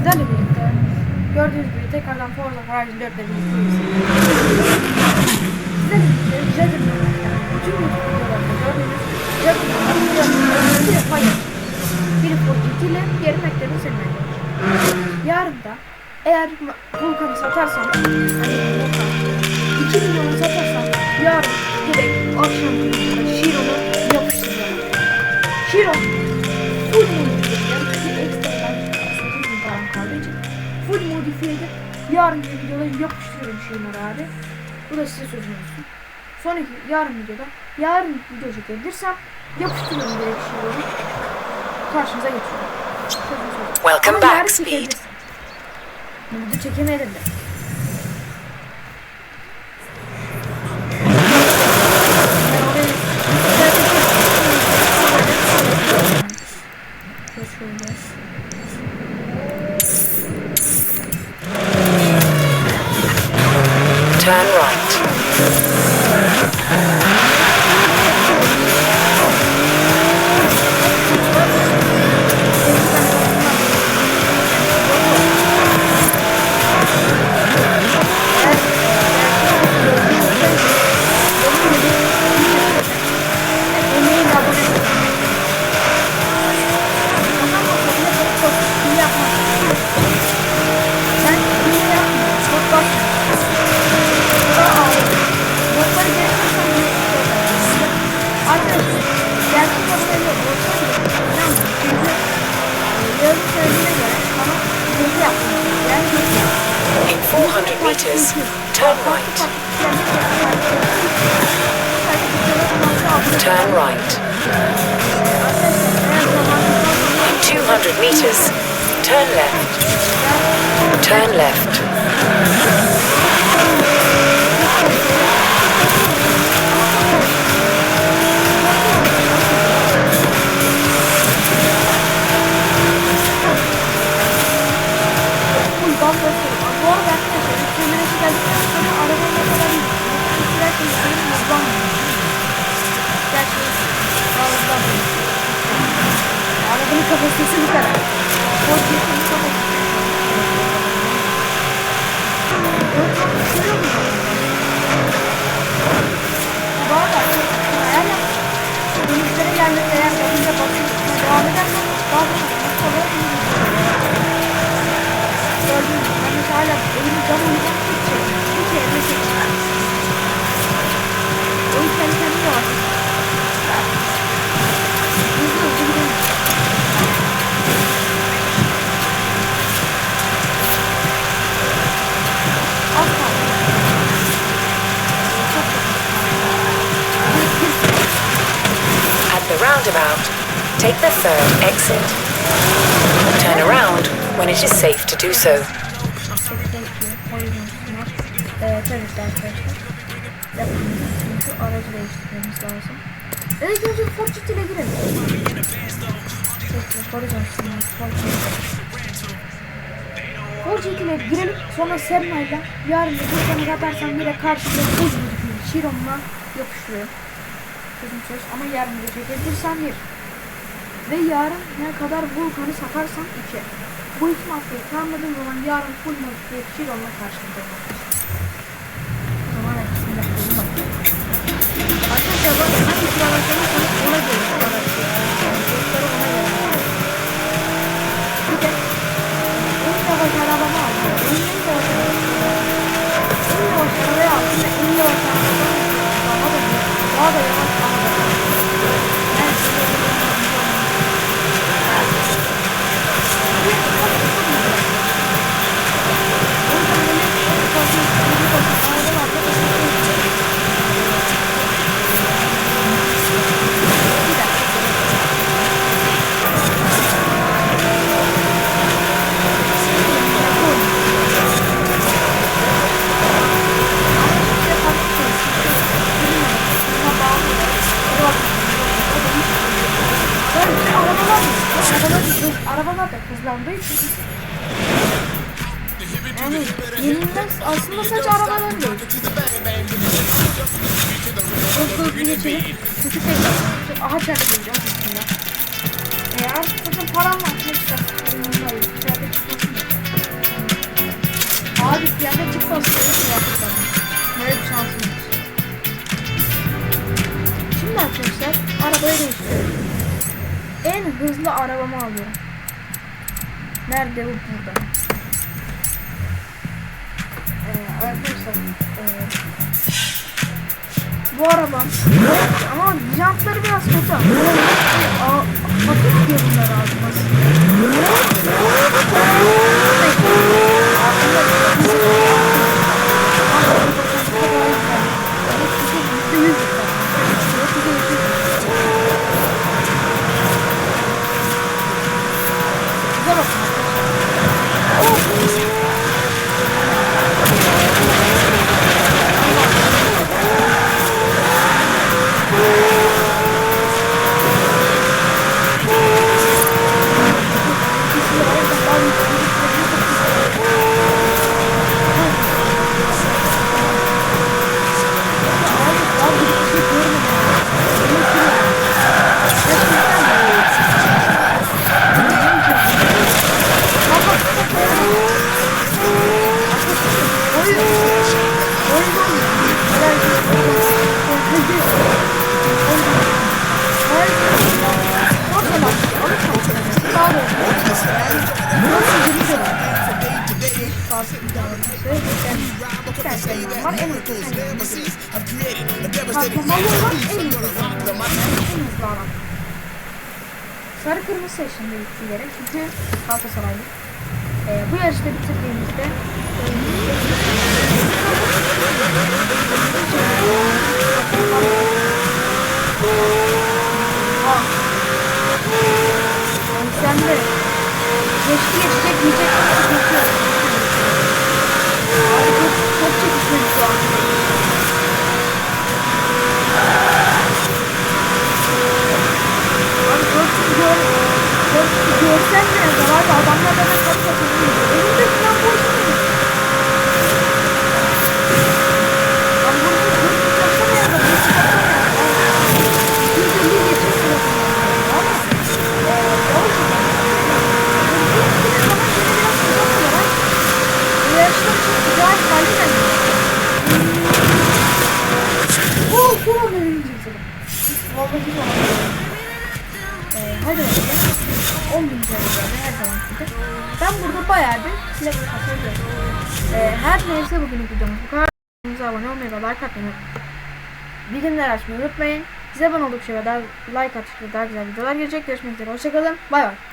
sizlerle birlikte gördüğünüz gibi tekrardan Forza Horizon 4 ile birlikteyiz. Sizlerle birlikte yani bütün YouTube gördüğünüz videolarında bir yapacağız. Biri Fortnite ile diğeri McLaren Simulator. Yarın da eğer Vulkan'ı satarsam Vulkan 2 milyonu satarsam yarın direkt akşam Shiro'nu yapıştıracağım. Shiro edip yarın videoları yapıştırıyorum Shiro'ları abi. Bu da size sözüm olsun. Sonraki yarın videoda yarın video çekebilirsem yapıştırıyorum direkt Shiro'yu karşınıza getiriyorum. Welcome Ama back, Speed. çekebilirsem. Bu Video çekemeyelim de. Şöyle. Turn right. Meters, turn right. Turn right. In 200 meters, turn left. Turn left. At the roundabout, take the third exit. İt is safe to do so. Evet girelim. Tekrar girelim. Sonra Semma'yla yarın da buradan atarsan yine karşıda buz gibi Chiron'la yapışıyor. Sözüm söz ama yarın da çekebilirsem bir. Ve yarın ne kadar Vulkan'ı satarsam iki. Bu iki maskeyi tamamladığım zaman yarın full modifiye Chiron'la karşımda O zaman hadi bismillah diyelim bakalım. Arkadaşlar bak hangi sıralar sanırsanız ona göre sıralar Çocukları ona göre. Bir de en yavaş arabamı aldım. En yavaş arabamı En yavaş arabayı aldım ve en yavaş arabamı daha da daha da yavaş arabalar da hızlandığı için yani yenilmez aslında sadece arabaların değil. Hızlı geçelim. Şey. Çünkü pek aha çarpacağım aslında. Eğer sakın param var. Ne Abi kıyamet çıkmasın. Şey Böyle bir şansım yok. Şimdi arkadaşlar arabaya değiştiriyorum. En hızlı arabamı alıyorum. Nerede bu burada? Ee, arkadaşlar ee, bu arabam ama jantları biraz kötü. Hafif diyor bunlar ağzıma. Sarı kırmızı seçtim bitirerek çünkü Galatasaraylı. Ee, bu yarışta bitirdiğimizde sen de geçti geçecek geçiyor. Abi çok, çok çekişmeli şu an. Abi çok gör, çok görsen ne Ben burada bayağı bir level katılıyorum. Ee, her neyse bugünlük videomuz bu kadar. Kanalımıza abone olmayı ve like atmayı bildirimleri açmayı unutmayın. Size abone oldukça ve daha like attıkça daha güzel videolar gelecek. Görüşmek üzere. Hoşçakalın. Bay bay.